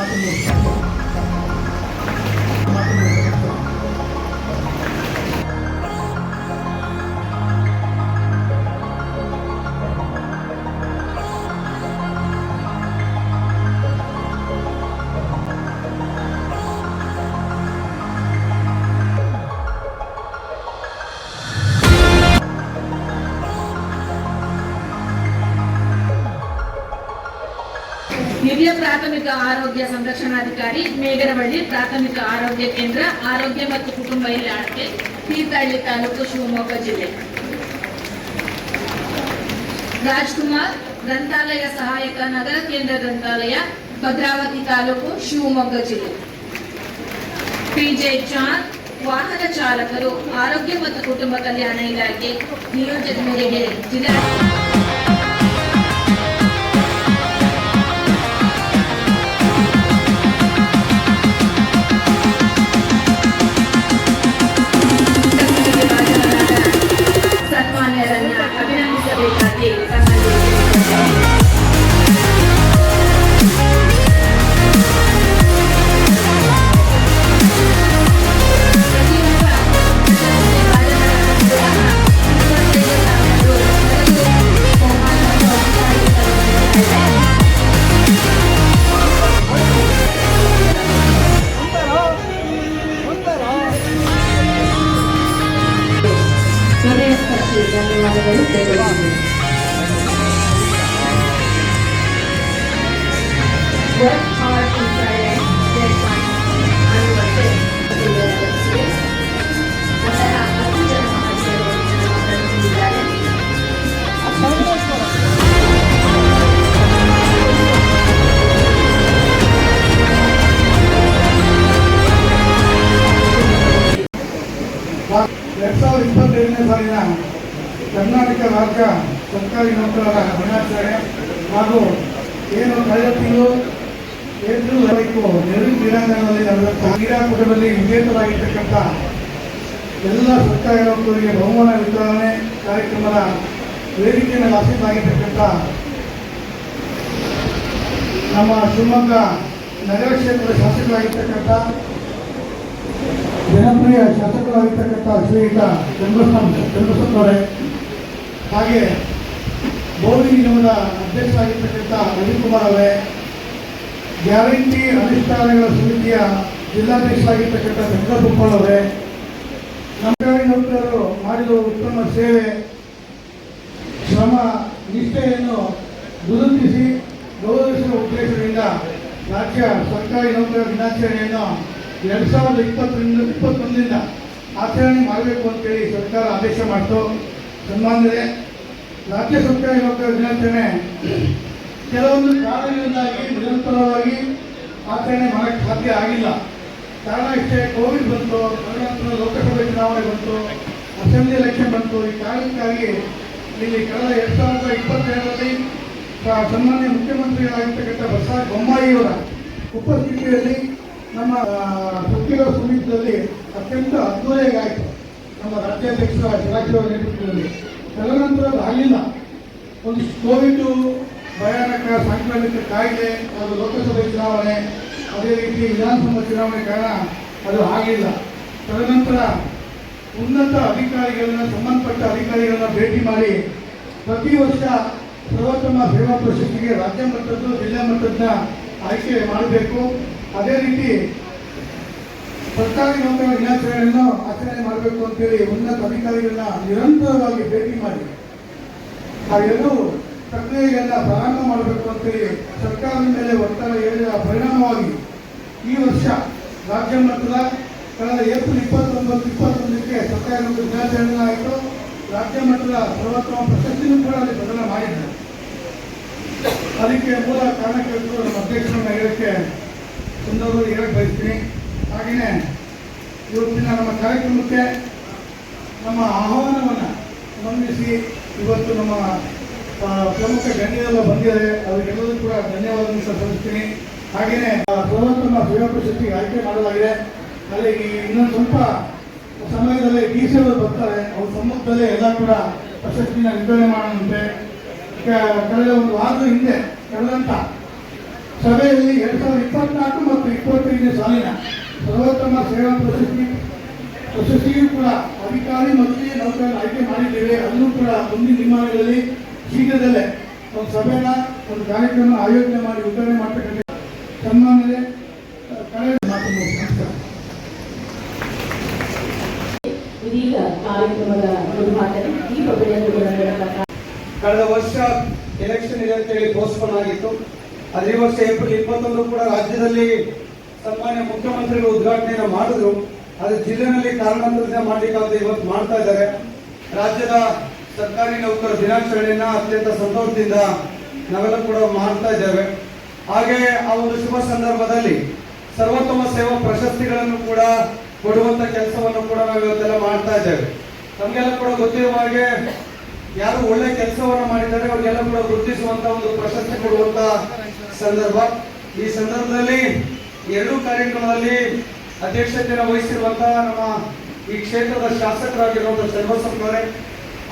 ಮಾತು ಮುಗಿಸ್ತೀನಿ. ಆರೋಗ್ಯ ಸಂರಕ್ಷಣಾಧಿಕಾರಿ ಮೇಗರವಳ್ಳಿ ಪ್ರಾಥಮಿಕ ಆರೋಗ್ಯ ಕೇಂದ್ರ ಆರೋಗ್ಯ ಮತ್ತು ಕುಟುಂಬ ಇಲಾಖೆ, ತೀರ್ಥಹಳ್ಳಿ ತಾಲೂಕು ಶಿವಮೊಗ್ಗ ಜಿಲ್ಲೆ. ರಾಜ್ಕುಮಾರ್ ಗ್ರಂಥಾಲಯ ಸಹಾಯಕ ನಗರ ಕೇಂದ್ರ ಗ್ರಂಥಾಲಯ, ಭದ್ರಾವತಿ ತಾಲೂಕು ಶಿವಮೊಗ್ಗ ಜಿಲ್ಲೆ. ಪಿಜೆ ಜಾನ್, ವಾಹನ ಚಾಲಕರು, ಆರೋಗ್ಯ ಮತ್ತು ಕುಟುಂಬ ಕಲ್ಯಾಣ ಇಲಾಖೆ, ನಿಯೋಜನೆ ಜಿಲ್ಲಾ. ಸಾಲಿನ ಕರ್ನಾಟಕ ರಾಜ್ಯ ಸರ್ಕಾರಿ ನೌಕರರ ದಿನಾಚರಣೆ ಹಾಗೂ ಏನು ಕಳೆದ ತಿಂಗಳು ಏಪ್ರಿಲ್ ತಾರೀಕು ಕ್ರೀಡಾಂಗಣದಲ್ಲಿ ನಡೆದಂತಹ ಕ್ರೀಡಾಕೂಟದಲ್ಲಿ ವಿಜೇತರಾಗಿರ್ತಕ್ಕಂಥ ಎಲ್ಲ ಸರ್ಕಾರಿ ನೌಕರರಿಗೆ ಬಹುಮಾನ ವಿತರಣೆ ಕಾರ್ಯಕ್ರಮದ ವೇದಿಕೆಯನ್ನು ಆಸೀನಾಗಿರ್ತಕ್ಕಂಥ ನಮ್ಮ ಶಿವಮೊಗ್ಗ ನಗರ ಕ್ಷೇತ್ರದ ಶಾಸಕರಾಗಿರ್ತಕ್ಕಂಥ ಜನಪ್ರಿಯ ಶಾಸಕರಾಗಿರ್ತಕ್ಕಂಥ ಶ್ರೀಯುತ ಚಂದ್ರಸ್ವಾಮಿ ಚಂದ್ರಸ್ವಾಮಿ ಹಾಗೆ ಬೋಧಿ ನಿಗಮದ ಅಧ್ಯಕ್ಷರಾಗಿರ್ತಕ್ಕಂಥ ರವಿಕುಮಾರ್ ಅವರೇ. ಗ್ಯಾರಂಟಿ ಅನುಷ್ಠಾನಗಳ ಸಮಿತಿಯ ಜಿಲ್ಲಾಧ್ಯಕ್ಷರಾಗಿರ್ತಕ್ಕಂಥ ಚಂದ್ರಸಪ್ಪಳ್ ಅವರೇ. ಸರ್ಕಾರಿ ನೌಕರರು ಮಾಡಿದ ಉತ್ತಮ ಸೇವೆ, ಶ್ರಮ, ನಿಷ್ಠೆಯನ್ನು ಗುರುತಿಸಿ ಗೌರವಿಸುವ ಉದ್ದೇಶದಿಂದ ರಾಜ್ಯ ಸರ್ಕಾರಿ ನೌಕರರ ದಿನಾಚರಣೆಯನ್ನು ಎರಡು ಸಾವಿರದ ಇಪ್ಪತ್ತರಿಂದ ಇಪ್ಪತ್ತೊಂದರಿಂದ ಆಚರಣೆ ಮಾಡಬೇಕು ಅಂತೇಳಿ ಸರ್ಕಾರ ಆದೇಶ ಮಾಡಿತು. ಸನ್ಮಾನ್ಯರೇ, ರಾಜ್ಯ ಸರ್ಕಾರಿ ನೌಕರರ ದಿನಾಚರಣೆ ಕೆಲವೊಂದು ಕಾರಣಗಳಿಂದಾಗಿ ನಿರಂತರವಾಗಿ ಆಚರಣೆ ಮಾಡಕ್ಕೆ ಸಾಧ್ಯ ಆಗಿಲ್ಲ. ಕಾರಣ ಇಷ್ಟೇ, ಕೋವಿಡ್ ಬಂತು ತದನಂತರ ಲೋಕಸಭೆ ಚುನಾವಣೆ ಬಂತು, ಅಸೆಂಬ್ಲಿ ಎಲೆಕ್ಷನ್ ಬಂತು. ಈ ಕಾರಣಕ್ಕಾಗಿ ಇಲ್ಲಿ ಕಳೆದ ಎರಡು ಸಾವಿರದ ಇಪ್ಪತ್ತೆರಡರಲ್ಲಿ ಸನ್ಮಾನ್ಯ ಮುಖ್ಯಮಂತ್ರಿಗಳಾಗಿರ್ತಕ್ಕಂಥ ಬಸವರಾಜ ಬೊಮ್ಮಾಯಿಯವರ ಉಪಸ್ಥಿತಿಯಲ್ಲಿ ನಮ್ಮ ಸುತ್ತಿರೋ ಸಮಿತಿಯಲ್ಲಿ ಅತ್ಯಂತ ಅದ್ದೂರಿಯಾಗಿ ನಮ್ಮ ರಾಜ್ಯಾಧ್ಯಕ್ಷ ಶಿರಾಜಿಯವರ ನೇತೃತ್ವದಲ್ಲಿ. ತದನಂತರ ಆಗಲಿಲ್ಲ ಒಂದು ಕೋವಿಡ್ ಭಯಾನಕ ಸಾಂಕ್ರಾಮಿಕ ಕಾಯಿಲೆ, ಅದು ಲೋಕಸಭೆ ಚುನಾವಣೆ, ಅದೇ ರೀತಿ ವಿಧಾನಸಭಾ ಚುನಾವಣೆ ಕಾರಣ ಅದು ಆಗಿಲ್ಲ. ತದನಂತರ ಉನ್ನತ ಅಧಿಕಾರಿಗಳನ್ನ, ಸಂಬಂಧಪಟ್ಟ ಅಧಿಕಾರಿಗಳನ್ನ ಭೇಟಿ ಮಾಡಿ ಪ್ರತಿ ವರ್ಷ ಸರ್ವೋತ್ತಮ ಸೇವಾ ಪ್ರಶಸ್ತಿಗೆ ರಾಜ್ಯ ಮಟ್ಟದ್ದು, ಜಿಲ್ಲಾ ಮಟ್ಟದ ಆಯ್ಕೆ ಮಾಡಬೇಕು. ಅದೇ ರೀತಿ ಸರ್ಕಾರಿ ನೌಕರರ ದಿನಾಚರಣೆಯನ್ನು ಆಚರಣೆ ಮಾಡಬೇಕು ಅಂತೇಳಿ ಉನ್ನತ ಅಧಿಕಾರಿಗಳನ್ನ ನಿರಂತರವಾಗಿ ಭೇಟಿ ಮಾಡಿ ಎರಡು ಪ್ರಕ್ರಿಯೆಯನ್ನ ಪ್ರಾರಂಭ ಮಾಡಬೇಕು ಅಂತೇಳಿ ಸರ್ಕಾರದ ಮೇಲೆ ಒತ್ತಡ ಹೇಳಿದ ಪರಿಣಾಮವಾಗಿ ಈ ವರ್ಷ ರಾಜ್ಯ ಮಟ್ಟದ ಕಳೆದ ಏಪ್ರಿಲ್ ಇಪ್ಪತ್ತೊಂಬತ್ತು ಇಪ್ಪತ್ತೊಂದಕ್ಕೆ ಸರ್ಕಾರಿ ದಿನಾಚರಣೆ ಆಯಿತು. ರಾಜ್ಯ ಮಟ್ಟದ ಸರ್ವೋತ್ತಮ ಪ್ರಶಸ್ತಿನೂ ಕೂಡ ಅಲ್ಲಿ ಪ್ರದಾನ ಮಾಡಿದ್ದಾರೆ. ಅದಕ್ಕೆ ಮೂಲ ಕಾರಣಕ್ಕೆ ನಮ್ಮ ಅಧ್ಯಕ್ಷರನ್ನ ಹೇಳಕ್ಕೆ ಸಂದರ್ಭದಲ್ಲಿ ಹೇಳಕ್ಕೆ ಬಯಸ್ತೀನಿ. ಹಾಗೆಯೇ ಇವತ್ತಿನ ನಮ್ಮ ಕಾರ್ಯಕ್ರಮಕ್ಕೆ ನಮ್ಮ ಆಹ್ವಾನವನ್ನು ಗಮನಿಸಿ ಇವತ್ತು ನಮ್ಮ ಪ್ರಮುಖ ಗಣ್ಯರೆಲ್ಲ ಬಂದಿದ್ದಾರೆ. ಅವರಿಗೆಲ್ಲರೂ ಕೂಡ ಧನ್ಯವಾದವನ್ನು ಸಲ್ಲಿಸ್ತೀನಿ. ಹಾಗೆಯೇ ಸರ್ವೋತ್ತಮ ಸೇವಾ ಪ್ರಶಸ್ತಿಗೆ ಆಯ್ಕೆ ಮಾಡಲಾಗಿದೆ. ಅಲ್ಲಿ ಇನ್ನೊಂದು ಸ್ವಲ್ಪ ಸಮಯದಲ್ಲಿ ಡಿ ಸಿ ಅವರು ಬರ್ತಾರೆ. ಅವ್ರ ಸಮ್ಮುಖದಲ್ಲೇ ಎಲ್ಲ ಕೂಡ ಪ್ರಶಸ್ತಿನ ವಿತರಣೆ ಮಾಡೋಣಂತೆ. ಕಳೆದ ಒಂದು ವಾರದ ಹಿಂದೆ, ಕಳೆದಂತ ಸಭೆಯಲ್ಲಿ ಎರಡ್ ಸಾವಿರದ ಇಪ್ಪತ್ನಾಲ್ಕು ಮತ್ತು ಇಪ್ಪತ್ತೈದನೇ ಸಾಲಿನ ಸರ್ವೋತ್ತಮ ಸೇವಾ ಪ್ರಶಸ್ತಿ ಪ್ರಶಸ್ತಿಯೂ ಕೂಡ ಅಧಿಕಾರಿ ಮತ್ತು ನೌಕರನ್ನು ಆಯ್ಕೆ ಮಾಡಿದ್ದೇವೆ. ಅದನ್ನು ಕೂಡ ಮುಂದಿನ ದಿನಮಾನಗಳಲ್ಲಿ ಶೀಘ್ರದಲ್ಲೇ ಒಂದು ಸಭೆನ ಒಂದು ಕಾರ್ಯಕ್ರಮ ಆಯೋಜನೆ ಮಾಡಿ ವಿತರಣೆ ಮಾಡ್ತಕ್ಕಂಥ ಸನ್ಮಾನದ ಕಳೆದ ಮಾತು ಇದೀಗ ಕಾರ್ಯಕ್ರಮದ ಉದ್ಘಾಟನೆ. ಕಳೆದ ವರ್ಷ ಎಲೆಕ್ಷನ್ ಇದೆ ಅಂತೇಳಿ ಪೋಸ್ಟ್ಪೋನ್ ಆಗಿತ್ತು. ಅದೇ ವರ್ಷ ಏಪ್ರಿಲ್ ಇಪ್ಪತ್ತೊಂದು ಕೂಡ ರಾಜ್ಯದಲ್ಲಿ ಸನ್ಮಾನ್ಯ ಮುಖ್ಯಮಂತ್ರಿಗಳು ಉದ್ಘಾಟನೆಯನ್ನು ಮಾಡಿದ್ರು. ಅದು ಜಿಲ್ಲೆನಲ್ಲಿ ಕಾರಣಾಂತರದಿಂದ ಮಾಡಲಿಕ್ಕಾಗದೆ ಇವತ್ತು ಮಾಡ್ತಾ ಇದ್ದಾರೆ. ರಾಜ್ಯದ ಸರ್ಕಾರಿ ನೌಕರ ದಿನಾಚರಣೆಯನ್ನ ಅತ್ಯಂತ ಸಂತೋಷದಿಂದ ನಾವೆಲ್ಲ ಕೂಡ ಮಾಡ್ತಾ ಇದ್ದೇವೆ. ಹಾಗೆ ಆ ಒಂದು ಶುಭ ಸಂದರ್ಭದಲ್ಲಿ ಸರ್ವೋತ್ತಮ ಸೇವಾ ಪ್ರಶಸ್ತಿಗಳನ್ನು ಕೂಡ ಕೊಡುವಂತ ಕೆಲಸವನ್ನು ಕೂಡ ನಾವು ಇವತ್ತೆಲ್ಲ ಮಾಡ್ತಾ ಇದ್ದೇವೆ. ನಮಗೆಲ್ಲ ಕೂಡ ಗೊತ್ತಿರುವ ಹಾಗೆ ಯಾರು ಒಳ್ಳೆ ಕೆಲಸವನ್ನು ಮಾಡಿದ್ದಾರೆ, ಅವರಿಗೆಲ್ಲ ಕೂಡ ಗುರುತಿಸುವಂತ ಒಂದು ಪ್ರಶಸ್ತಿ ಕೊಡುವಂತ ಸಂದರ್ಭ. ಈ ಸಂದರ್ಭದಲ್ಲಿ ಎರಡು ಕಾರ್ಯಕ್ರಮದಲ್ಲಿ ಅಧ್ಯಕ್ಷತೆಯನ್ನು ವಹಿಸಿರುವಂತಹ ನಮ್ಮ ಈ ಕ್ಷೇತ್ರದ ಶಾಸಕರಾಗಿರುವಂತಹ ಅವರೇ,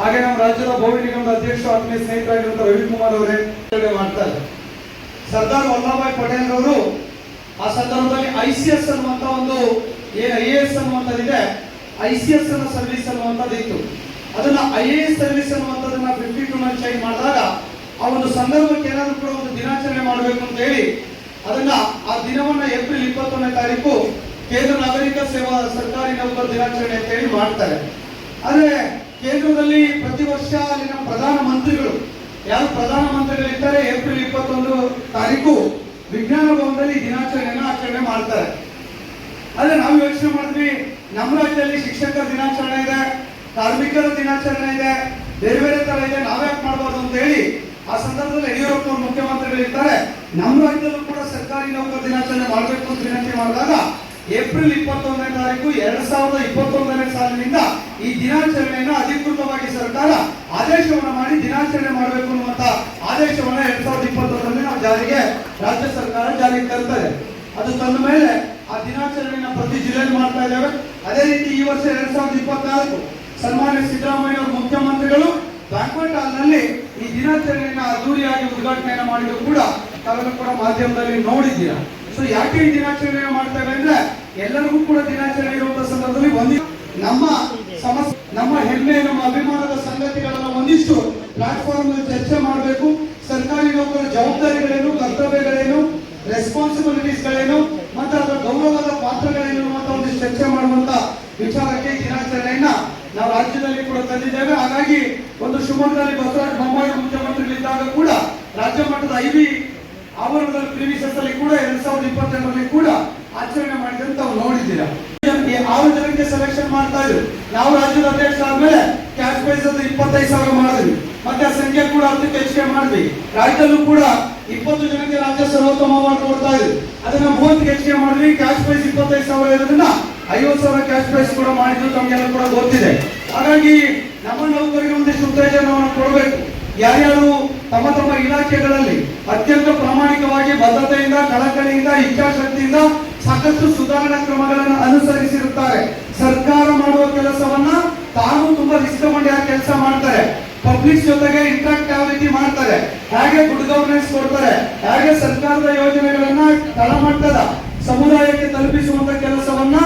ಹಾಗೆ ನಮ್ಮ ರಾಜ್ಯದ ಭೋವಿ ನಿಗಮದ ಅಧ್ಯಕ್ಷ ಆತ್ಮೀಯ ಸ್ನೇಹಿತರಾಗಿರುವಂತಹ ರವಿಕುಮಾರ್ ಅವರೇ ವಿತರಣೆ ಮಾಡ್ತಾ ಇದ್ದಾರೆ. ಸರ್ದಾರ್ ವಲ್ಲಭಾಯ್ ಪಟೇಲ್ ಅವರು ಆ ಸಂದರ್ಭದಲ್ಲಿ ಐ ಸಿ ಎಸ್ ಅನ್ನುವಂತ ಒಂದು, ಏನ್ ಐ ಎ ಎಸ್ ಅನ್ನುವಂಥದ್ದಿದೆ, ಐ ಸಿ ಎಸ್ ಅನ್ನ ಸರ್ವಿಸ್ ಅನ್ನುವಂಥದ್ದು ಇತ್ತು ಅದನ್ನ ಐ ಎ ಎಸ್ ಸರ್ವಿಸ್ ಅನ್ನುವಂಥದ್ದನ್ನ ಫಿಫ್ಟಿ ಟೂ ನಲ್ಲಿ ಚೇಂಜ್ ಮಾಡಿದಾಗ, ಆ ಒಂದು ಸಂದರ್ಭಕ್ಕೆ ಏನಾದ್ರು ಕೂಡ ಒಂದು ದಿನಾಚರಣೆ ಮಾಡಬೇಕು ಅಂತ ಹೇಳಿ, ಅದನ್ನ ಆ ದಿನವನ್ನ ಏಪ್ರಿಲ್ ಇಪ್ಪತ್ತೊಂದನೇ ತಾರೀಕು ಕೇಂದ್ರ ನಾಗರಿಕ ಸೇವಾ ಸರ್ಕಾರಿ ನೌಕರ ದಿನಾಚರಣೆ ಅಂತ ಹೇಳಿ ಮಾಡ್ತಾರೆ. ಆದ್ರೆ ಕೇಂದ್ರದಲ್ಲಿ ಪ್ರತಿ ವರ್ಷ ಅಲ್ಲಿನ ಪ್ರಧಾನ ಮಂತ್ರಿಗಳು, ಯಾರು ಪ್ರಧಾನ ಮಂತ್ರಿಗಳಿರ್ತಾರೆ, ಏಪ್ರಿಲ್ ಇಪ್ಪತ್ತೊಂದು ತಾರೀಕು ವಿಜ್ಞಾನ ಭವನದಲ್ಲಿ ದಿನಾಚರಣೆಯನ್ನು ಆಚರಣೆ ಮಾಡ್ತಾರೆ. ಆದ್ರೆ ನಾವು ಯೋಚನೆ ಮಾಡಿದ್ವಿ ನಮ್ಮ ರಾಜ್ಯದಲ್ಲಿ ಶಿಕ್ಷಕರ ದಿನಾಚರಣೆ ಇದೆ ಕಾರ್ಮಿಕರ ದಿನಾಚರಣೆ ಇದೆ, ಬೇರೆ ಬೇರೆ ತರ ಇದೆ ನಾವ್ಯಾಕೆ ಮಾಡಬಾರ್ದು ಅಂತ ಹೇಳಿ ಆ ಸಂದರ್ಭದಲ್ಲಿ ಯಡಿಯೂರಪ್ಪ ಮುಖ್ಯಮಂತ್ರಿಗಳು ಇರ್ತಾರೆ. ನಮ್ಮ ರಾಜ್ಯದಲ್ಲೂ ಕೂಡ ಸರ್ಕಾರಿ ನೌಕರ ದಿನಾಚರಣೆ ಮಾಡಬೇಕು ಅಂತ ವಿನಂತಿ ಮಾಡಿದಾಗ ಏಪ್ರಿಲ್ ಇಪ್ಪತ್ತೊಂದನೇ ತಾರೀಕು ಎರಡ್ ಸಾವಿರದ ಇಪ್ಪತ್ತೊಂದನೇ ಸಾಲಿನಿಂದ ಈ ದಿನಾಚರಣೆಯನ್ನು ಅಧಿಕೃತವಾಗಿ ಸರ್ಕಾರ ಆದೇಶವನ್ನು ಮಾಡಿ ದಿನಾಚರಣೆ ಮಾಡಬೇಕು ಅನ್ನುವಂತ ಆದೇಶವನ್ನು ಎರಡ್ ಸಾವಿರದ ಇಪ್ಪತ್ತೊಂದರಲ್ಲಿ ನಾವು ಜಾರಿಗೆ ರಾಜ್ಯ ಸರ್ಕಾರ ಜಾರಿಗೆ ತರ್ತದೆ ಅದು ತಂದ ಮೇಲೆ ಆ ದಿನಾಚರಣೆಯನ್ನು ಪ್ರತಿ ಜಿಲ್ಲೆಯಲ್ಲಿ ಮಾಡ್ತಾ ಇದ್ದೇವೆ. ಅದೇ ರೀತಿ ಈ ವರ್ಷ ಎರಡ್ ಸಾವಿರದ ಇಪ್ಪತ್ನಾಲ್ಕು ಸನ್ಮಾನ್ಯ ಸಿದ್ದರಾಮಯ್ಯ ಅವರು ಮುಖ್ಯಮಂತ್ರಿಗಳು ಬ್ಯಾಂಕ್ವೆಟ್ ಹಾಲ್ನಲ್ಲಿ ಈ ದಿನಾಚರಣೆಯನ್ನ ಅದ್ದೂರಿಯಾಗಿ ಉದ್ಘಾಟನೆಯನ್ನ ಮಾಡಿದ್ರು ಕೂಡ ತಾವೆಲ್ಲ ಕೂಡ ಮಾಧ್ಯಮದಲ್ಲಿ ನೋಡಿದ್ದೀರಾ. ಸೊ ಯಾಕೆ ಈ ದಿನಾಚರಣೆಯನ್ನು ಮಾಡ್ತೇವೆ ಅಂದ್ರೆ ಎಲ್ಲರಿಗೂ ಕೂಡ ದಿನಾಚರಣೆ ಇರುವಂತಹ ಸಂದರ್ಭದಲ್ಲಿ ಒಂದಿ ನಮ್ಮ ಸಮಸ್ಯೆ ನಮ್ಮ ಹೆಮ್ಮೆ, ನಮ್ಮ ಅಭಿಮಾನದ ಸಂಗತಿಗಳನ್ನ ಒಂದಿಷ್ಟು ಪ್ಲಾಟ್ಫಾರ್ಮ್ ಚರ್ಚೆ ಮಾಡಬೇಕು. ಸರ್ಕಾರಿ ನೌಕರರ ಜವಾಬ್ದಾರಿಗಳೇನು, ಕರ್ತವ್ಯಗಳೇನು ರೆಸ್ಪಾನ್ಸಿಬಿಲಿಟೀಸ್ ಗಳೇನು, ಮತ್ತೆ ಅದರ ಗೌರವದ ಪಾತ್ರಗಳೇನು ಅಂತ ಒಂದಿಷ್ಟು ಚರ್ಚೆ ಮಾಡುವಂತ ವಿಚಾರಕ್ಕೆ ದಿನಾಚರಣೆಯನ್ನ ನಾವು ರಾಜ್ಯದಲ್ಲಿ ಕೂಡ ತಂದಿದ್ದೇವೆ. ಹಾಗಾಗಿ ಒಂದು ಶಿವಮೊಗ್ಗದಲ್ಲಿ ಬಸವರಾಜ ಬೊಮ್ಮಾಯಿ ಮುಖ್ಯಮಂತ್ರಿಗಳಿದ್ದಾಗ ಕೂಡ ರಾಜ್ಯ ಮಟ್ಟದ ಐವಿ ಆವರಣದಲ್ಲಿ ಪ್ರೀವಿಯಸ್ ಅಲ್ಲಿ ಕೂಡ ಎರಡ್ ಸಾವಿರದ ಇಪ್ಪತ್ತೆರಡರಲ್ಲಿ ಕೂಡ ಆಚರಣೆ ಮಾಡಿದಂತ ತಾವು ನೋಡಿದ್ದೀರಾ. ಆರು ಜನಕ್ಕೆ ಸೆಲೆಕ್ಷನ್ ಮಾಡ್ತಾ ಇದ್ರು. ನಾವು ರಾಜ್ಯದ ಅಧ್ಯಕ್ಷ ಆದ್ಮೇಲೆ ಕ್ಯಾಶ್ ಪ್ರೈಸ್ ಅದು ಇಪ್ಪತ್ತೈದು ಸಾವಿರ ಮಾಡಿದ್ವಿ. ಮತ್ತೆ ಆ ಸಂಖ್ಯೆ ಕೂಡ ಅದಕ್ಕೆ ಹೆಚ್ಚಿಗೆ ಮಾಡಿದ್ವಿ. ರಾಜ್ಯದಲ್ಲೂ ಕೂಡ ಇಪ್ಪತ್ತು ಜನಕ್ಕೆ ರಾಜ್ಯ ಸರ್ವೋತ್ತಮ ಅವಾರ್ಡ್ ಕೊಡ್ತಾ ಇದ್ರು. ಅದನ್ನ ಮೂವತ್ತಿಗೆ ಹೆಚ್ಚಿಗೆ ಮಾಡಿದ್ವಿ. ಕ್ಯಾಶ್ ಪ್ರೈಸ್ ಇಪ್ಪತ್ತೈದು ಸಾವಿರ ಇರೋದ್ರಿಂದ ಐವತ್ತು ಸಾವಿರ ಕ್ಯಾಶ್ ಪ್ರೈಸ್ ಕೂಡ ಮಾಡಿದ್ರು, ತಮಗೆಲ್ಲ ಕೂಡ ಗೊತ್ತಿದೆ. ಹಾಗಾಗಿ ನಮ್ಮ ನೌಕರಿಗೆ ಒಂದಿಷ್ಟು ಉತ್ತೇಜನವನ್ನು ಕೊಡಬೇಕು. ಯಾರ್ಯಾರು ತಮ್ಮ ತಮ್ಮ ಇಲಾಖೆಗಳಲ್ಲಿ ಅತ್ಯಂತ ಪ್ರಾಮಾಣಿಕವಾಗಿ ಬದ್ಧತೆಯಿಂದ ಕಳಕಳಿಯಿಂದ, ಇಚ್ಛಾಶಕ್ತಿಯಿಂದ ಸಾಕಷ್ಟು ಸುಧಾರಣಾ ಕ್ರಮಗಳನ್ನು ಅನುಸರಿಸಿರುತ್ತಾರೆ. ಸರ್ಕಾರ ಮಾಡುವ ಕೆಲಸವನ್ನ ತಾನು ತುಂಬಾ ರಿಸ್ಕ್ ಮಾಡಿ ಆ ಕೆಲಸ ಮಾಡ್ತಾರೆ. ಪಬ್ಲಿಕ್ ಜೊತೆಗೆ ಇಂಟ್ರಾಕ್ಟ್ ಯಾವ ರೀತಿ ಮಾಡ್ತಾರೆ. ಹೇಗೆ ಗುಡ್ ಗವರ್ನೆನ್ಸ್ ಕೊಡ್ತಾರೆ? ಹೇಗೆ ಸರ್ಕಾರದ ಯೋಜನೆಗಳನ್ನ ತಳಮಟ್ಟದ ಸಮುದಾಯಕ್ಕೆ ತಲುಪಿಸುವಂತ ಕೆಲಸವನ್ನ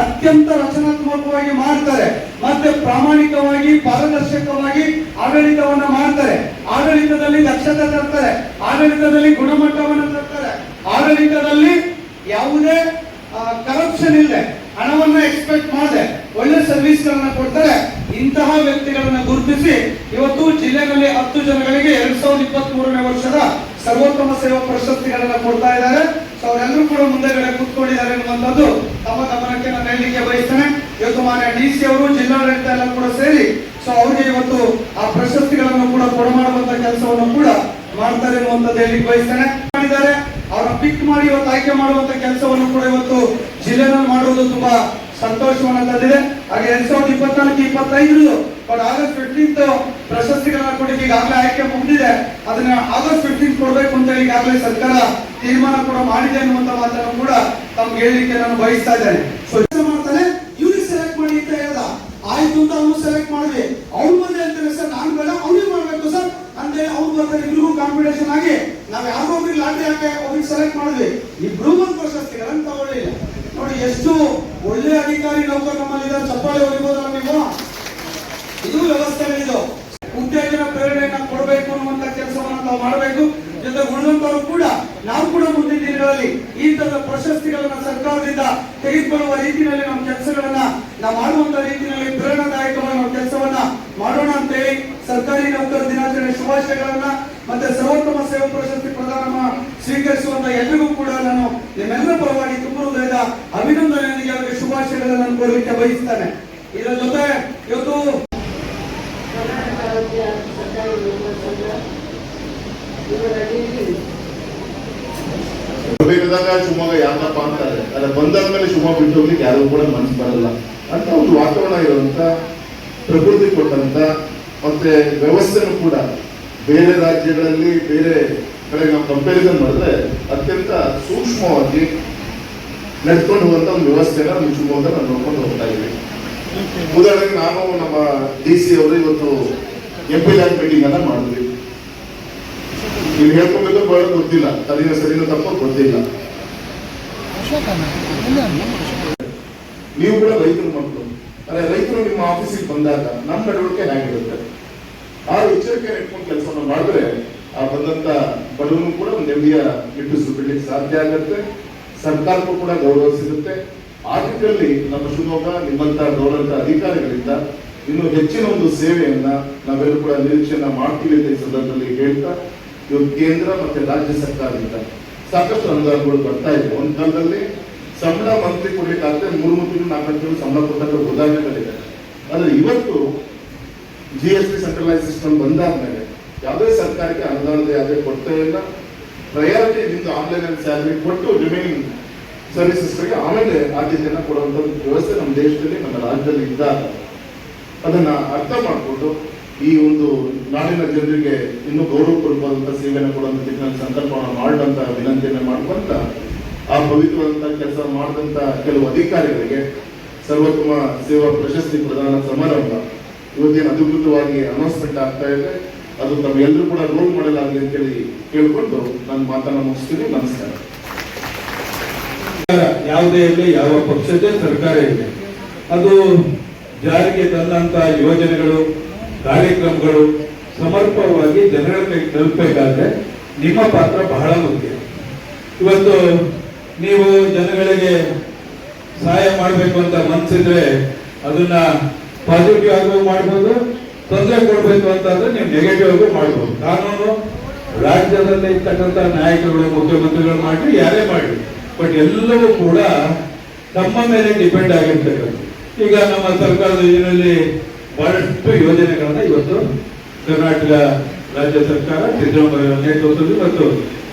ಅತ್ಯಂತ ರಚನಾತ್ಮಕವಾಗಿ ಮಾಡ್ತಾರೆ. ಮತ್ತೆ ಪ್ರಾಮಾಣಿಕವಾಗಿ, ಪಾರದರ್ಶಕವಾಗಿ ಆಡಳಿತವನ್ನ ಮಾಡ್ತಾರೆ. ಆಡಳಿತದಲ್ಲಿ ದಕ್ಷತೆ ತರ್ತಾರೆ. ಆಡಳಿತದಲ್ಲಿ ಗುಣಮಟ್ಟವನ್ನು ತರ್ತಾರೆ. ಆಡಳಿತದಲ್ಲಿ ಯಾವುದೇ ಕರಪ್ಷನ್ ಇಲ್ಲದೆ ಹಣವನ್ನ ಎಕ್ಸ್ಪೆಕ್ಟ್ ಮಾಡದೆ, ಒಳ್ಳೆ ಸರ್ವಿಸ್ ಗಳನ್ನ ಕೊಡ್ತಾರೆ. ಇಂತಹ ವ್ಯಕ್ತಿಗಳನ್ನ ಗುರುತಿಸಿ ಇವತ್ತು ಜಿಲ್ಲೆಯಲ್ಲಿ ಹತ್ತು ಜನಗಳಿಗೆ ಎರಡ್ ಸಾವಿರದ ಇಪ್ಪತ್ತ್ ಮೂರನೇ ವರ್ಷದ ಸರ್ವೋತ್ತಮ ಸೇವಾ ಪ್ರಶಸ್ತಿಗಳನ್ನ ಕೊಡ್ತಾ ಇದ್ದಾರೆ. ಅವರೆಲ್ಲರೂ ಕೂಡ ಮುಂದೆಗಡೆ ಕೂತ್ಕೊಂಡಿದ್ದಾರೆ ಅನ್ನುವಂಥದ್ದು ತಮ್ಮ ಗಮನಕ್ಕೆ ನಾನು ಹೇಳಲಿಕ್ಕೆ ಬಯಸ್ತೇನೆ. ಇವತ್ತು ಮಾನ್ಯ ಡಿ ಸಿ ಅವರು, ಜಿಲ್ಲಾಡಳಿತ ಎಲ್ಲ ಕೂಡ ಸೇರಿ, ಸೊ ಅವ್ರಿಗೆ ಇವತ್ತು ಆ ಪ್ರಶಸ್ತಿಗಳನ್ನು ಕೂಡ ಕೊಡಮಾಡುವಂತ ಕೆಲಸವನ್ನು ಕೂಡ ಮಾಡ್ತಾರೆ ಅನ್ನುವಂಥದ್ದು ಹೇಳಲಿಕ್ಕೆ ಬಯಸ್ತೇನೆ. ಮಾಡಿದ್ದಾರೆ. ಅವರ ಪಿಕ್ ಮಾಡಿ ಇವತ್ತು ಆಯ್ಕೆ ಮಾಡುವಂತ ಕೆಲಸವನ್ನು ಕೂಡ ಇವತ್ತು ಜಿಲ್ಲೆನಲ್ಲಿ ಮಾಡುವುದು ತುಂಬಾ ಸಂತೋಷವನ್ನ ತಂದಿದೆ. ಹಾಗೆ ಎರಡ್ ಸಾವಿರದ ಇಪ್ಪತ್ನಾಲ್ಕು ಇಪ್ಪತ್ತೈದು ಬಟ್ ಆಗಸ್ಟ್ ಫಿಫ್ಟೀನ್ತ್ ಪ್ರಶಸ್ತಿಗಳನ್ನ ಕೊಡಲಿಕ್ಕೆ ಈಗಾಗಲೇ ಆಯ್ಕೆ ಮುಗಿದಿದೆ. ಅದನ್ನ ಆಗಸ್ಟ್ ಫಿಫ್ಟೀನ್ ಕೊಡಬೇಕು ಅಂತ ಈಗಾಗಲೇ ಸರ್ಕಾರ ತೀರ್ಮಾನ ಕೂಡ ಮಾಡಿದೆ ಅನ್ನುವಂತ ಮಾತನ್ನು ಕೂಡ ತಮ್ಗೆ ಹೇಳಲಿಕ್ಕೆ ನಾನು ಬಯಸ್ತಾ ಇದ್ದೇನೆ ಸೊ ಮಾಡ್ತಾನೆ ಇವ್ರಿಗೆ ಸೆಲೆಕ್ಟ್ ಮಾಡಿ ಅಂತ ಹೇಳ್ದ ಆಯ್ತು ಅಂತ ಅವನು ಸೆಲೆಕ್ಟ್ ಮಾಡಿದ್ವಿ ಅವ್ನು ಬಂದು ಹೇಳ್ತಾರೆ ಸರ್ ನಾನು ಬೇಡ ಅವ್ನಿಗೆ ಮಾಡ್ಬೇಕು ಸರ್ ಅಂತೇಳಿ ಅವ್ರು ಬರ್ತಾರೆ ಇಬ್ರಿಗೂ ಕಾಂಪಿಟೇಷನ್ ಆಗಿ ನಾವ್ ಯಾರಿಗೋ ಒಬ್ರಿಗೆ ಲಾಟ್ರಿ ಹಾಕಿ ಚೆನ್ನಾಗಿ ಅವ್ರಿಗೆ ಸೆಲೆಕ್ಟ್ ಮಾಡಿದ್ವಿ ಇಬ್ರು ಒಂದು ಪ್ರಶಸ್ತಿಗಳನ್ನು ತಗೊಳ್ಳಿಲ್ಲ ನೋಡಿ ಎಷ್ಟು ಒಳ್ಳೆ ಅಧಿಕಾರಿ ನೌಕರ ನಮ್ಮಲ್ಲಿ ಇದ್ದಾರೆ ಚಪ್ಪಾಳೆ ಹೊಡಿಬೋದಲ್ಲ ನೀವು ಇದು ವ್ಯವಸ್ಥೆಗಳಿದು ಉತ್ತೇಜನ ಪ್ರೇರಣೆಯನ್ನ ಕೊಡಬೇಕು ಅನ್ನುವಂತ ಕೆಲಸವನ್ನ ನಾವು ಮಾಡಬೇಕು ಜೊತೆ ಉಳಿದಂತವರು ಕೂಡ ನಾವು ಕೂಡ ದಿನಗಳಲ್ಲಿ ಈ ತರದ ಪ್ರಶಸ್ತಿಗಳನ್ನ ಸರ್ಕಾರದಿಂದ ತೆಗೆದುಕೊಳ್ಳುವ ರೀತಿಯಲ್ಲಿ ನಮ್ಮ ಕೆಲಸಗಳನ್ನ, ನಾವು ಮಾಡುವಂತ ರೀತಿಯಲ್ಲಿ ಪ್ರೇರಣಾದಾಯಕವಾಗಿ ನಾವು ಕೆಲಸವನ್ನ ಮಾಡೋಣ ಅಂತ ಹೇಳಿ ಸರ್ಕಾರಿ ನೌಕರ ದಿನಾಚರಣೆ ಶುಭಾಶಯಗಳನ್ನ ಮತ್ತೆ ಸರ್ವೋತ್ತಮ ಸೇವಾ ಪ್ರಶಸ್ತಿ ಪ್ರದಾನ ಸ್ವೀಕರಿಸುವಂತ ಎಲ್ಲರಿಗೂ ಕೂಡ ನಾನು ನಿಮ್ಮೆಲ್ಲರ ಪರವಾಗಿ ತುಂಬ ಹೃದಯದ ಅಭಿನಂದನೆಯೊಂದಿಗೆ ಅವರಿಗೆ ಶುಭಾಶಯಗಳನ್ನು ನಾನು ಕೊಡಲಿಕ್ಕೆ ಬಯಸ್ತಾನೆ. ಇದರ ಜೊತೆ ಇವತ್ತು ಕರ್ನಾಟಕ ರಾಜ್ಯ ಸರ್ಕಾರಿ ನೌಕರ ಸಂಘ ಇವರ ಅಡಿಯಲ್ಲಿ ಬೇಕಾದಾಗ ಶಿವಮೊಗ್ಗ ಯಾಕಪ್ಪ ಅಂತಾರೆ ಬಂದಾದ ಮೇಲೆ ಶಿವಮೊಗ್ಗ ಬಿಟ್ಟು ಹೋಗ್ಲಿಕ್ಕೆ ಯಾರು ಕೂಡ ಮನಸ್ಸು ಬರಲ್ಲ. ಅಂತ ಒಂದು ವಾತಾವರಣ ಇರುವಂತ ಪ್ರಕೃತಿ ಕೊಟ್ಟಂತ ಮತ್ತೆ ವ್ಯವಸ್ಥೆನೂ ಕೂಡ ಬೇರೆ ರಾಜ್ಯಗಳಲ್ಲಿ ಬೇರೆ ಕಡೆ ನಾವು ಕಂಪ್ಯಾರಿಸನ್ ಮಾಡಿದ್ರೆ ಅತ್ಯಂತ ಸೂಕ್ಷ್ಮವಾಗಿ ನಡ್ಕೊಂಡು ಹೋಗುವಂತ ಒಂದು ವ್ಯವಸ್ಥೆನ ನಮ್ಮ ಶಿವಮೊಗ್ಗ ನಾವು ನೋಡ್ಕೊಂಡು ಹೋಗ್ತಾ ಇದ್ದೀವಿ. ಉದಾಹರಣೆಗೆ ನಾನು ನಮ್ಮ ಡಿ ಸಿ ಅವರು ಇವತ್ತು ಎಂ ಪಿ ಲ್ಯಾಂಡ್ ಮೀಟಿಂಗ್ ಅನ್ನ ಮಾಡಿದ್ವಿ. ಇಲ್ಲಿ ಹೇಳ್ಕೊಬೇಕು ಬಹಳ ಗೊತ್ತಿಲ್ಲ. ಸರಿನ ಸರಿನ ತಪ್ಪ ಗೊತ್ತಿಲ್ಲ. ನೀವು ಕೂಡ ರೈತರು ಮಕ್ಕಳು ಅದೇ ರೈತರು ನಿಮ್ಮ ಆಫೀಸಿಗೆ ಬಂದಾಗ ನಮ್ಮ ನಡವಳಿಕೆ ಹೇಗಿರುತ್ತೆ? ಆ ಎಚ್ಚರಿಕೆ ಇಟ್ಕೊಂಡು ಕೆಲಸವನ್ನು ಮಾಡಿದ್ರೆ ಆ ಬಂದಂತ ಬಡವನು ಕೂಡ ಒಂದು ನೆಮ್ಮದಿಯ ಇಟ್ಟು ಬಿಡ್ಲಿಕ್ಕೆ ಸಾಧ್ಯ ಆಗುತ್ತೆ. ಸರ್ಕಾರಕ್ಕೂ ಕೂಡ ಗೌರವ ಸಿಗುತ್ತೆ. ಆ ರೀತಿಯಲ್ಲಿ ನಮ್ಮ ಶಿವಮೊಗ್ಗ, ನಿಮ್ಮಂತ ಗೌರವಂತ ಅಧಿಕಾರಿಗಳಿಂದ ಇನ್ನು ಹೆಚ್ಚಿನ ಒಂದು ಸೇವೆಯನ್ನ ನಾವೆಲ್ಲರೂ ಕೂಡ ನಿರೀಕ್ಷೆಯನ್ನ ಮಾಡ್ತೀವಿ ಅಂತ ಈ ಸಂದರ್ಭದಲ್ಲಿ ಹೇಳ್ತಾ ಇವತ್ತು ಕೇಂದ್ರ ಮತ್ತೆ ರಾಜ್ಯ ಸರ್ಕಾರದಿಂದ ಸಾಕಷ್ಟು ಅನುದಾನಗಳು ಬರ್ತಾ ಇದ್ವು. ಒಂದು ಕಾಲದಲ್ಲಿ ಸಂಬಳ ಮಂತ್ರಿ ಕೊಡಲಿಕ್ಕಾಗದೆ ಮೂರು ಮೂರು ತಿಂಗಳು ನಾಲ್ಕು ತಿಂಗಳು ಸಂಬಳ ಕೊಟ್ಟಂತ ಉದಾಹರಣೆಗಳಿದೆ. ಆದ್ರೆ ಇವತ್ತು G S T centralise system ಬಂದಾದ್ಮೇಲೆ ಯಾವುದೇ ಸರ್ಕಾರಕ್ಕೆ ಅನುದಾನದ ಯಾವುದೇ ಕೊಡ್ತಾ ಇಲ್ಲ. ಪ್ರಯಾರಿಟಿ ನಿಮ್ದು ಆನ್ಲೈನ್ ಅಲ್ಲಿ ಸ್ಯಾಲರಿ ಕೊಟ್ಟು ರಿಮೈನಿಂಗ್ ಸರ್ವಿಸಸ್ಗಳಿಗೆ ಆಮೇಲೆ ಆದ್ಯತೆಯನ್ನು ಕೊಡುವಂತ ಒಂದು ವ್ಯವಸ್ಥೆ ನಮ್ಮ ದೇಶದಲ್ಲಿ, ನಮ್ಮ ರಾಜ್ಯದಲ್ಲಿ ಇದ್ದಾಗ ಅದನ್ನ ಅರ್ಥ ಮಾಡಿಕೊಂಡು ಈ ಒಂದು ನಾಡಿನ ಜನರಿಗೆ ಇನ್ನೂ ಗೌರವಪೂರ್ವಕವಾದಂತಹ ಸೇವೆಯನ್ನು ಕೊಡುವಂತ ನಿಟ್ಟಿನಲ್ಲಿ ಸಂಕಲ್ಪವನ್ನು ಮಾಡಿದಂಥ ವಿನಂತಿಯನ್ನು ಮಾಡ್ಕೊಂತ ಆ ಪವಿತ್ರವಾದಂತಹ ಕೆಲಸ ಮಾಡಿದಂತ ಕೆಲವು ಅಧಿಕಾರಿಗಳಿಗೆ ಸರ್ವೋತ್ತಮ ಸೇವಾ ಪ್ರಶಸ್ತಿ ಪ್ರದಾನ ಸಮಾರಂಭ ಇವತ್ತೇನು ಅಧಿಕೃತವಾಗಿ ಅನೌನ್ಸ್ಮೆಂಟ್ ಆಗ್ತಾ ಇದೆ. ಅದು ತಮ್ಮೆಲ್ಲರೂ ಕೂಡ ರೋಲ್ ಮಾಡೆಲ್ ಆಗಲಿ ಅಂತೇಳಿ ಕೇಳಿಕೊಂಡು ನನ್ನ ಮಾತನ್ನ ಮುಗಿಸ್ತೀನಿ. ನಮಸ್ಕಾರ. ಯಾವುದೇ ಇರಲಿ, ಯಾವ ಪಕ್ಷದ್ದೇ ಸರ್ಕಾರ ಇರಲಿ. ಅದು ಜಾರಿಗೆ ತಂದಂತ ಯೋಜನೆಗಳು ಕಾರ್ಯಕ್ರಮಗಳು ಸಮರ್ಪಕವಾಗಿ ಜನರ ಕೈ ತಲುಪಬೇಕಾದ್ರೆ ನಿಮ್ಮ ಪಾತ್ರ ಬಹಳ ಮುಖ್ಯ. ಇವತ್ತು ನೀವು ಜನಗಳಿಗೆ ಸಹಾಯ ಮಾಡಬೇಕು ಅಂತ ಮನಸ್ಸಿದ್ರೆ ಅದನ್ನ ಪಾಸಿಟಿವ್ ಆಗೂ ಮಾಡ್ಬೋದು, ತೊಂದರೆ ಕೊಡಬೇಕು ಅಂತಂದ್ರೆ ನೀವು ನೆಗೆಟಿವ್ ಆಗೂ ಮಾಡ್ಬೋದು. ಕಾನೂನು ರಾಜ್ಯದಲ್ಲಿ ಇರ್ತಕ್ಕಂಥ ನಾಯಕರುಗಳು, ಮುಖ್ಯಮಂತ್ರಿಗಳು ಮಾಡಿ ಯಾರೇ ಮಾಡಿ ಬಟ್ ಎಲ್ಲವೂ ಕೂಡ ತಮ್ಮ ಮೇಲೆ ಡಿಪೆಂಡ್ ಆಗಿರ್ತಕ್ಕಂಥ ಈಗ ನಮ್ಮ ಸರ್ಕಾರದ ಇದರಲ್ಲಿ ಬಹಳಷ್ಟು ಯೋಜನೆಗಳನ್ನ ಇವತ್ತು ಕರ್ನಾಟಕ ರಾಜ್ಯ ಸರ್ಕಾರ ಸಿದ್ದರಾಮಯ್ಯ ನೇತೃತ್ವದಲ್ಲಿ ಮತ್ತು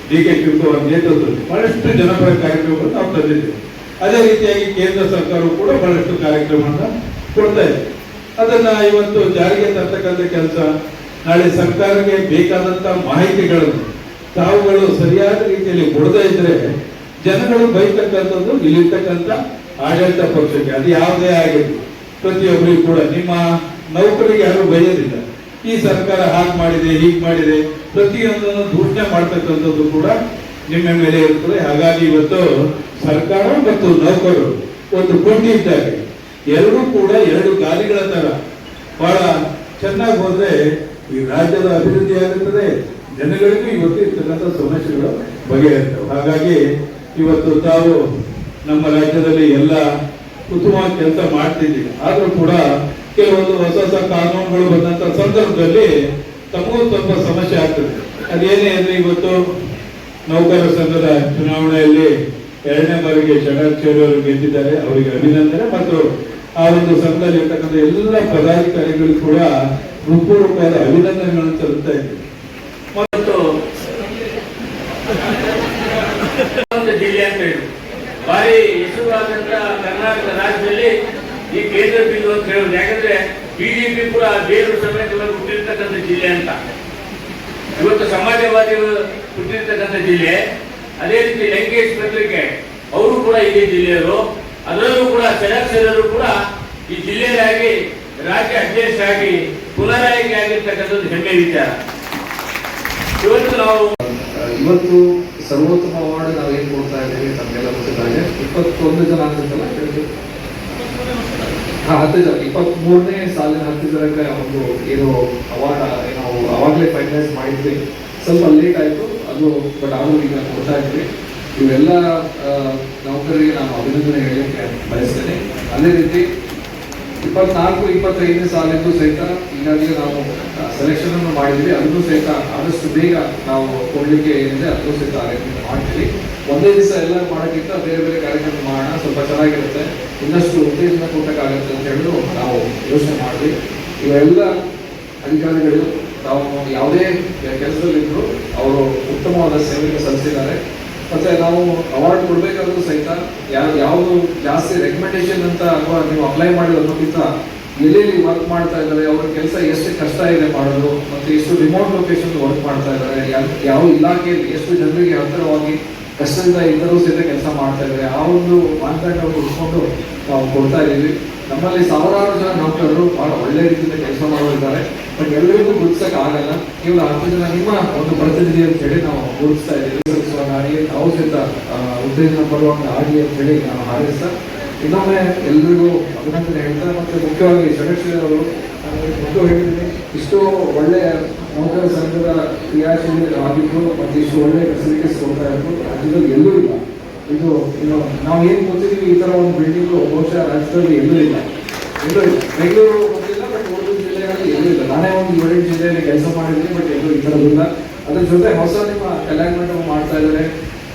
ಡಿ ಕೆ ಶಿವಕುಮಾರ್ ನೇತೃತ್ವದಲ್ಲಿ ಬಹಳಷ್ಟು ಜನಪರ ಕಾರ್ಯಕ್ರಮಗಳನ್ನು ನಾವು ತಂದಿದ್ದೇವೆ. ಅದೇ ರೀತಿಯಾಗಿ ಕೇಂದ್ರ ಸರ್ಕಾರವು ಕೂಡ ಬಹಳಷ್ಟು ಕಾರ್ಯಕ್ರಮವನ್ನು ಕೊಡ್ತಾ ಇದೆ. ಅದನ್ನ ಇವತ್ತು ಜಾರಿಗೆ ತರ್ತಕ್ಕಂಥ ಕೆಲಸ ನಾಳೆ ಸರ್ಕಾರಕ್ಕೆ ಬೇಕಾದಂತ ಮಾಹಿತಿಗಳನ್ನು ತಾವುಗಳು ಸರಿಯಾದ ರೀತಿಯಲ್ಲಿ ಕೊಡದೇ ಇದ್ರೆ ಜನಗಳು ಬೈತಕ್ಕಂಥದ್ದು ಇಲ್ಲಿರ್ತಕ್ಕಂಥ ಆಡಳಿತ ಪಕ್ಷಕ್ಕೆ, ಅದು ಯಾವುದೇ ಆಗಿರಲಿ. ಪ್ರತಿಯೊಬ್ಬರಿಗೂ ಕೂಡ ನಿಮ್ಮ ನೌಕರಿಗೆ ಯಾರು ಬೈಯೋದಿಲ್ಲ. ಈ ಸರ್ಕಾರ ಹಾಗೆ ಮಾಡಿದೆ, ಹೀಗೆ ಮಾಡಿದೆ, ಪ್ರತಿಯೊಂದನ್ನು ದೂಷಣೆ ಮಾಡ್ತಕ್ಕಂಥದ್ದು ಕೂಡ ನಿಮ್ಮ ಮೇಲೆ ಇರ್ತದೆ ಹಾಗಾಗಿ ಇವತ್ತು ಸರ್ಕಾರ ಮತ್ತು ನೌಕರರು ಒಂದು ಕೊಂಡಿ ಇದ್ದಾರೆ. ಎರಡೂ ಕೂಡ ಎರಡು ಗಾಲಿಗಳ ತರ ಬಹಳ ಚೆನ್ನಾಗಿ ಹೋದ್ರೆ ಈ ರಾಜ್ಯದ ಅಭಿವೃದ್ಧಿ ಆಗುತ್ತದೆ, ಜನಗಳಿಗೂ ಇವತ್ತು ಇರ್ತಕ್ಕಂಥ ಸಮಸ್ಯೆಗಳು ಬಗೆಹರ್ತವೆ. ಹಾಗಾಗಿ ಇವತ್ತು ತಾವು ನಮ್ಮ ರಾಜ್ಯದಲ್ಲಿ ಎಲ್ಲ ಉತ್ತಮವಾಗಿ ಕೆಲಸ ಮಾಡ್ತಿದ್ದೀವಿ. ಆದ್ರೂ ಕೂಡ ಕೆಲವೊಂದು ಹೊಸ ಹೊಸ ಕಾನೂನುಗಳು ಬಂದಂತ ಸಂದರ್ಭದಲ್ಲಿ ತಮಗೂ ಸ್ವಲ್ಪ ಸಮಸ್ಯೆ ಆಗ್ತದೆ. ಅದೇನೇ ಅಂದ್ರೆ ಇವತ್ತು ನೌಕರ ಸಂಘದ ಚುನಾವಣೆಯಲ್ಲಿ ಎರಡನೇ ಬಾರಿಗೆ ಷಡಾಚಾರ್ಯ ಅವರು ಗೆದ್ದಿದ್ದಾರೆ. ಅವರಿಗೆ ಅಭಿನಂದನೆ. ಮತ್ತು ಆ ಒಂದು ಸಂಘದಲ್ಲಿ ಇರ್ತಕ್ಕಂಥ ಎಲ್ಲ ಪದಾಧಿಕಾರಿಗಳು ಕೂಡ ಹೃತ್ಪೂರ್ವಕವಾದ ಅಭಿನಂದನೆಗಳನ್ನು ತರುತ್ತಾ ಇದ್ದೀವಿ ಮತ್ತು ಅಂತ ಕರ್ನಾಟಕ ರಾಜ್ಯದಲ್ಲಿ ಈ ಕೇಂದ್ರ ಬಿಂದು ಅಂತ ಹೇಳುದು ಯಾಕಂದ್ರೆ ಬಿಜೆಪಿ ಕೂಡ ಬೇರು ಸಮೇತ ಹುಟ್ಟಿರ್ತಕ್ಕಂಥ ಜಿಲ್ಲೆ ಅಂತ. ಇವತ್ತು ಸಮಾಜವಾದಿ ಹುಟ್ಟಿರ್ತಕ್ಕಂಥ ಜಿಲ್ಲೆ. ಅದೇ ರೀತಿ ಲಂಕೇಶ್ ಪತ್ರಿಕೆ, ಅವರು ಕೂಡ ಇದೇ ಜಿಲ್ಲೆಯವರು. ಅದರಲ್ಲೂ ಕೂಡ ಸದಸ್ಯರು ಕೂಡ ಈ ಜಿಲ್ಲೆಯಾಗಿ ರಾಜ್ಯ ಅಧ್ಯಕ್ಷರಾಗಿ ಪುನರಾಯ್ಕೆ ಆಗಿರ್ತಕ್ಕಂಥದ್ದು ಹೆಮ್ಮೆ ವಿಚಾರ. ಇವತ್ತು ನಾವು ಇವತ್ತು ಸರ್ವೋತ್ತಮ ಅವಾರ್ಡ್ ನಾವು ಏನು ಕೊಡ್ತಾ ಇದ್ದೀವಿ ತಮಗೆಲ್ಲ ಗೊತ್ತಿದ್ದಾಗೆ, ಇಪ್ಪತ್ತೊಂದು ಜನ ಆಗ್ತಿದ್ದಲ್ಲ? ಹಾಂ, ಹತ್ತು ಜನ. ಇಪ್ಪತ್ತ್ ಮೂರನೇ ಸಾಲಿನ ಹತ್ತು ಜನಕ್ಕೆ ಒಂದು ಏನು ಅವಾರ್ಡ್ ನಾವು ಅವಾಗಲೇ ಫೈನಲೈಸ್ ಮಾಡಿದ್ವಿ. ಸ್ವಲ್ಪ ಲೇಟ್ ಆಯಿತು, ಅದು ಬಟ್ ಆದರೂ ಈಗ ಕೊಡ್ತಾ ಇದ್ವಿ ಇವೆಲ್ಲ ನೌಕರರಿಗೆ ನಾನು ಅಭಿನಂದನೆ ಹೇಳಲಿಕ್ಕೆ ಬಯಸ್ತೇನೆ. ಅದೇ ರೀತಿ ಇಪ್ಪತ್ನಾಲ್ಕು, ಇಪ್ಪತ್ತೈದನೇ ಸಾಲಿದ್ದು ಸಹಿತ ಈಗಾಗಲೇ ನಾವು ಸೆಲೆಕ್ಷನ್ ಅನ್ನು ಮಾಡಿದ್ವಿ ಅದನ್ನು ಸಹಿತ ಆದಷ್ಟು ಬೇಗ ನಾವು ಕೊಡಲಿಕ್ಕೆ ಏನಿದೆ ಅದನ್ನು ಸಹಿತ ಅರೇಂಜ್ಮೆಂಟ್ ಮಾಡ್ತೀವಿ. ಒಂದೇ ದಿವಸ ಎಲ್ಲ ಮಾಡೋಕ್ಕಿಂತ ಬೇರೆ ಬೇರೆ ಕಾರ್ಯಕ್ರಮ ಮಾಡೋಣ. ಸ್ವಲ್ಪ ಚೆನ್ನಾಗಿರುತ್ತೆ. ಇನ್ನಷ್ಟು ಉತ್ತೇಜನ ಕೊಟ್ಟಕ್ಕಾಗತ್ತೆ ಅಂತ ಹೇಳಿದ್ರು ನಾವು ಯೋಚನೆ ಮಾಡಿದ್ವಿ. ಇವೆಲ್ಲ ಅಧಿಕಾರಿಗಳು ತಾವು ಯಾವುದೇ ಕೆಲಸದಲ್ಲಿದ್ದರೂ ಅವರು ಉತ್ತಮವಾದ ಸೇವೆಗೆ ಸಲ್ಲಿಸಿದ್ದಾರೆ. ಮತ್ತೆ ನಾವು ಅವಾರ್ಡ್ ಕೊಡ್ಬೇಕಾದ್ರೂ ಸಹಿತ ಯಾವ ಯಾವುದು ಜಾಸ್ತಿ ರೆಕಮೆಂಡೇಶನ್ ಅಂತ ಅಥವಾ ನೀವು ಅಪ್ಲೈ ಮಾಡಿರೋದಕ್ಕಿಂತ ಎಲ್ಲೆಲ್ಲಿ ವರ್ಕ್ ಮಾಡ್ತಾ ಇದ್ದಾರೆ, ಅವ್ರ ಕೆಲಸ ಎಷ್ಟು ಕಷ್ಟ ಇದೆ ಮಾಡೋದು, ಮತ್ತೆ ಎಷ್ಟು ರಿಮೋಟ್ ಲೊಕೇಶನ್ ವರ್ಕ್ ಮಾಡ್ತಾ ಇದ್ದಾರೆ ಯಾವ- ಇಲಾಖೆಯಲ್ಲಿ ಎಷ್ಟು ಜನರಿಗೆ ಹತ್ತಿರವಾಗಿ ಕಷ್ಟದಿಂದ ಇದ್ದರೂ ಸಹಿತ ಕೆಲಸ ಮಾಡ್ತಾ ಇದ್ದಾರೆ, ಆ ಒಂದು ಮಾನದಂಡವನ್ನು ಉಟ್ಕೊಂಡು ನಾವು ಕೊಡ್ತಾ ಇದ್ದೀವಿ ನಮ್ಮಲ್ಲಿ ಸಾವಿರಾರು ಜನ ನೌಕರರು ಬಹಳ ಒಳ್ಳೆ ರೀತಿಯಿಂದ ಕೆಲಸ ಮಾಡೋರಿದ್ದಾರೆ ಬಟ್ ಎಲ್ಲರಿಗೂ ಗುರುತಿಸಕ್ ಆಗಲ್ಲ. ಕೇವಲ ಹತ್ತು ಜನ ನಿಮ್ಮ ಒಂದು ಪ್ರತಿನಿಧಿ ಅಂತ ಹೇಳಿ ನಾವು ಗುರುತಿಸ್ತಾ ಇದ್ದೀವಿ. ಸೊ ಗಾಡಿಗೆ ನಾವು ಸಹಿತ ಉತ್ತೇಜನ ಆಗಿ ಆಡಿ ಅಂತ ಹೇಳಿ ನಾವು ಹಾರೈಸ್ತಾ, ಇನ್ನೊಮ್ಮೆ ಎಲ್ಲರಿಗೂ ಅಭಿನಂದನೆ ಹೇಳ್ತಾ ಮತ್ತೆ ಮುಖ್ಯವಾಗಿ ಷಡಕ್ಷರಿ ಅವರು ನಾನು ಮೊದಲು ಹೇಳಿದ್ದೀನಿ ಇಷ್ಟು ಒಳ್ಳೆ ನೌಕರ ಸಂಘದ ಕ್ರಿಯಾಶೀಲ ಆಗಿದ್ದು, ಮತ್ತು ಇಷ್ಟು ಒಳ್ಳೆಯ ಫೆಸಿಲಿಟೀಸ್ ಕೊಡ್ತಾ ಇದ್ರು ರಾಜ್ಯದಲ್ಲಿ ಎಲ್ಲೂ ಇಲ್ಲ. ಇದು ನಾವು ಏನು ಗೊತ್ತಿದ್ದೀವಿ ಈ ತರ ಒಂದು ಬಿಲ್ಡಿಂಗ್ ಬಹುಶಃ ರಾಜ್ಯದಲ್ಲಿ ಎಲ್ಲೂ ಇಲ್ಲ. ಎಲ್ಲೂ ಇಲ್ಲ. ಬೆಂಗಳೂರು ಗೊತ್ತಿಲ್ಲ ಬಟ್ ಉಳಿದ ಜಿಲ್ಲೆಗಳಲ್ಲಿ ಎಲ್ಲೂ ಇಲ್ಲ ನಾನೇ ಒಂದು ಒಳ್ಳೆ ಜಿಲ್ಲೆಯಲ್ಲಿ ಕೆಲಸ ಮಾಡಿದ್ದೀನಿ ಬಟ್ ಎಲ್ಲೂ ಈ ಥರದಿಲ್ಲ ಅದ್ರ ಜೊತೆ ಹೊಸ ನಿಮ್ಮ ಮಂಟಪ ಮಾಡ್ತಾ ಇದ್ದಾರೆ.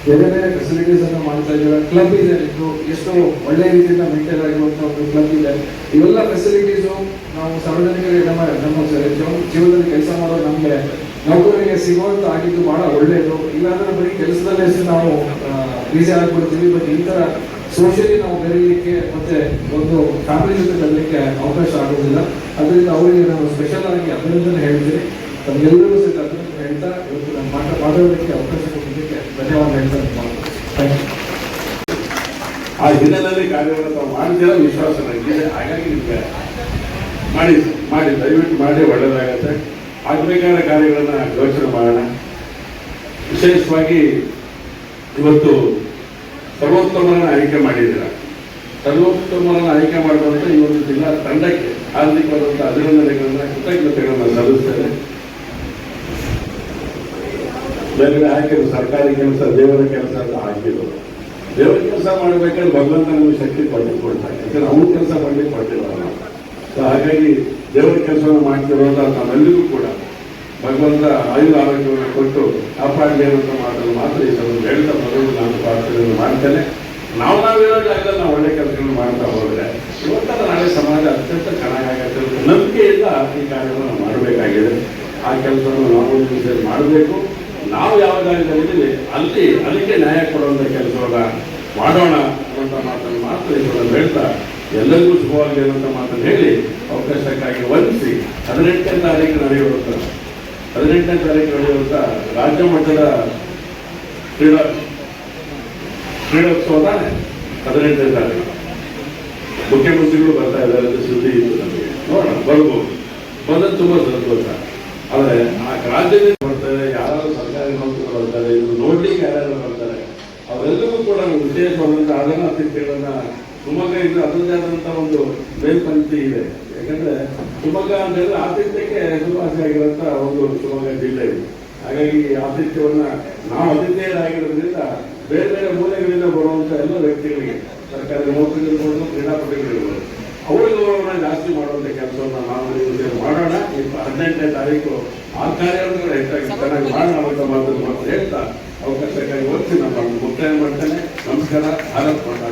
ಬೇರೆ ಬೇರೆ ಫೆಸಿಲಿಟೀಸ್ ಅನ್ನು ಮಾಡ್ತಾ ಇದ್ದಾರೆ. ಕ್ಲಬ್ ಇದೆ ನಿಮ್ದು. ಎಷ್ಟು ಒಳ್ಳೆ ರೀತಿಯಿಂದ ಮೇಂಟೈನ್ ಆಗಿರುವಂತಹ ಒಂದು ಕ್ಲಬ್ ಇದೆ. ಇವೆಲ್ಲ ಫೆಸಿಲಿಟೀಸು ನಾವು ಸಾರ್ವಜನಿಕರಿಗೆ ನಮ್ಮ ನಮ್ಮ ಜೀವ- ಜೀವನದಲ್ಲಿ ಕೆಲಸ ಮಾಡೋ ನಮಗೆ ನೌಕರರಿಗೆ ಸಿಗುವಂತ ಆಗಿದ್ದು ಬಹಳ ಒಳ್ಳೆಯದು ಇಲ್ಲಾಂದ್ರೆ ಬರೀ ಕೆಲಸದಲ್ಲೇ ನಾವು ಬಿಸಿ ಆಗ್ಬಿಡ್ತೀವಿ. ಬಟ್ ಈ ತರ ಸೋಷಿಯಲಿ ನಾವು ಬೆರೀಲಿಕ್ಕೆ ಮತ್ತೆ ಒಂದು ಫ್ಯಾಮಿಲಿ ಜೊತೆ ಬೆರಲಿಕ್ಕೆ ಅವಕಾಶ ಆಗೋದಿಲ್ಲ. ಅದರಿಂದ ಅವರಿಗೆ ನಾನು ಸ್ಪೆಷಲ್ ಆಗಿ ಅಭಿನಂದನೆ ಹೇಳ್ತೀನಿ. ತಮ್ಮೆಲ್ಲರೂ ಸಹಿತ ಅಭಿನಂದನೆ ಹೇಳ್ತಾ, ಇವತ್ತು ನಾನು ಮಾತ ಮಾತಾಡೋದಕ್ಕೆ ಅವಕಾಶ ಕೊಟ್ಟಿದ್ದಕ್ಕೆ ಧನ್ಯವಾದ ಹೇಳ್ತಾ ಥ್ಯಾಂಕ್ ಯು ಆ ಹಿನ್ನೆಲೆಯಲ್ಲಿ ಕಾರ್ಯವನ್ನು ತಾವು ಮಾಡ್ತೀರಾ ವಿಶ್ವಾಸ ನನಗಿದೆ. ಹಾಗಾಗಿ ನಿಮಗೆ ಮಾಡಿ ಮಾಡಿ, ದಯವಿಟ್ಟು ಮಾಡಿ, ಒಳ್ಳೆಯದಾಗತ್ತೆ. ಆಗಬೇಕಾದ ಕಾರ್ಯಗಳನ್ನು ಯೋಚನೆ ಮಾಡೋಣ. ವಿಶೇಷವಾಗಿ ಇವತ್ತು ಸರ್ವೋತ್ತಮರನ್ನ ಆಯ್ಕೆ ಮಾಡಿದ್ದೀರ? ಸರ್ವೋತ್ತಮರನ್ನು ಆಯ್ಕೆ ಮಾಡುವಂತ ಈ ಒಂದು ಜಿಲ್ಲಾ ತಂಡಕ್ಕೆ ಹಾರ್ದಿಕವಾದಂಥ ಅಭಿನಂದನೆಗಳನ್ನ ಕೃತಜ್ಞತೆಗಳನ್ನ ಸಲ್ಲಿಸ್ತೇನೆ. ಬೇರೆ ಹಾಕಿದ್ರು ಸರ್ಕಾರಿ ಕೆಲಸ, ದೇವರ ಕೆಲಸ ಅಂತ ಹಾಕಿದ್ರು. ದೇವರ ಕೆಲಸ ಮಾಡಬೇಕಾದ್ರೆ ಭಗವಂತ ನಮಗೆ ಶಕ್ತಿ ಕೊಟ್ಟು ಕೊಡ್ತಾರೆ ಯಾಕಂದ್ರೆ ಅವನ ಕೆಲಸ ಮಾಡಿ ಕೊಟ್ಟಿಲ್ಲ ನಾವು ಸೊ ಹಾಗಾಗಿ ದೇವರ ಕೆಲಸವನ್ನು ಮಾಡ್ತಿರೋದ ನಾವೆಲ್ಲರಿಗೂ ಕೂಡ ಭಗವಂತ ಆಯುಧ ಆರೋಗ್ಯವನ್ನು ಕೊಟ್ಟು ಕಾಪಾಡಲಿ ಅನ್ನೋ ಮಾತನ್ನು ಮಾತ್ರ ಈ ಸಲ ಹೇಳ್ತಾ ಮಾಡ್ತೇನೆ. ನಾವು ನಾವೇನೋ ಜಾಗದಲ್ಲಿ ನಾವು ಒಳ್ಳೆ ಕೆಲಸಗಳನ್ನು ಮಾಡ್ತಾ ಹೋದ್ರೆ ಇವತ್ತಲ್ಲ ನಾಳೆ ಸಮಾಜ ಅತ್ಯಂತ ಚೆನ್ನಾಗಾಗತ್ತೆ ನಂಬಿಕೆಯಿಂದ ಈ ಕಾರ್ಯವನ್ನು ಮಾಡಬೇಕಾಗಿದೆ. ಆ ಕೆಲಸವನ್ನು ನಾವು ಸೇರಿ ಮಾಡಬೇಕು. ನಾವು ಯಾವ ಜಾಗದಲ್ಲಿದ್ದೀವಿ, ಅಲ್ಲಿ ಅದಕ್ಕೆ ನ್ಯಾಯ ಕೊಡುವಂಥ ಕೆಲಸವನ್ನ ಮಾಡೋಣ ಅನ್ನುವಂಥ ಮಾತನ್ನು ಮಾತ್ರ ಇದನ್ನು ಹೇಳ್ತಾ ಎಲ್ಲರಿಗೂ ಶುಭವಾಗಿ ಅನ್ನುವಂಥ ಮಾತನ್ನು ಹೇಳಿ ಅವಕಾಶಕ್ಕಾಗಿ ವಂದಿಸಿ ಹದಿನೆಂಟನೇ ತಾರೀಕು ನಡೆಯುವಂಥ ಹದಿನೆಂಟನೇ ತಾರೀಕು ನಡೆಯುವಂಥ ರಾಜ್ಯ ಮಟ್ಟದ ಕ್ರೀಡಾ ಕ್ರೀಡೋತ್ಸವ ತಾನೆ ಹದಿನೆಂಟನೇ ತಾರೀಕು ಮುಖ್ಯಮಂತ್ರಿಗಳು ಬರ್ತಾ ಇದ್ದಾರೆ ಅಂತ ಸುದ್ದಿ ಇತ್ತು ನಮಗೆ. ನೋಡೋಣ, ಬರ್ಬೋದು. ಬಂದದ್ದು ತುಂಬಾ ಸಂತೋಷ. ಆದರೆ ಆ ರಾಜ್ಯದಲ್ಲಿ ಬರ್ತಾರೆ ಯಾರು ಸರ್ಕಾರಿ ನೌಕರರು ಬರ್ತಾರೆ ಇದು ನೋಡ್ಲಿಕ್ಕೆ ಯಾರ್ಯಾರು ಬರ್ತಾರೆ? ಅವರೆಲ್ಲರೂ ಕೂಡ ವಿಶೇಷವಾದಂತ ಆದನ ಅತಿಥಿಗಳನ್ನ ಶಿವಮೊಗ್ಗ ಇದ್ರೆ ಅದರದ್ದೇ ಆದಂತ ಒಂದು ಮೇಲ್ಪಂಕ್ತಿ ಇದೆ. ಯಾಕಂದ್ರೆ ಶಿವಮೊಗ್ಗ ಅಂತ ಹೇಳಿದ್ರೆ ಆತಿಥ್ಯಕ್ಕೆ ಹೆಸರುವಾಸಿಯಾಗಿರುವಂತ ಒಂದು ಶಿವಮೊಗ್ಗ ಜಿಲ್ಲೆ ಇದೆ. ಹಾಗಾಗಿ ಆತಿಥ್ಯವನ್ನ ನಾವು ಅತಿಥೇಯರಾಗಿರೋದ್ರಿಂದ ಬೇರೆ ಬೇರೆ ಮೂಲೆಗಳಿಂದ ಬರುವಂತ ಎಲ್ಲ ವ್ಯಕ್ತಿಗಳಿಗೆ ಸರ್ಕಾರಿ ನೌಕರಿಗಳಿರ್ಬೋದು ಕ್ರೀಡಾಪಟುಗಳಿರ್ಬೋದು ಅವರಿಗೆ ಗೌರವನ ಜಾಸ್ತಿ ಮಾಡುವಂತ ಕೆಲಸವನ್ನ ನಾವು ಮಾಡೋಣ. ಈ ಹದಿನೆಂಟನೇ ತಾರೀಕು ಆ ಕಾರ್ಯವನ್ನು ಹೆಚ್ಚಾಗಿ ಚೆನ್ನಾಗಿ ಮಾಡೋಣ ಮಾತ್ರ ಹೇಳ್ತಾ ಅವಕಾಶಕ್ಕಾಗಿ ಒತ್ತಿ ನಾನು ಮುಕ್ತಾಯ ಮಾಡ್ತೇನೆ ನಮಸ್ಕಾರ, ಭಾರತ್ ಮಾತಾ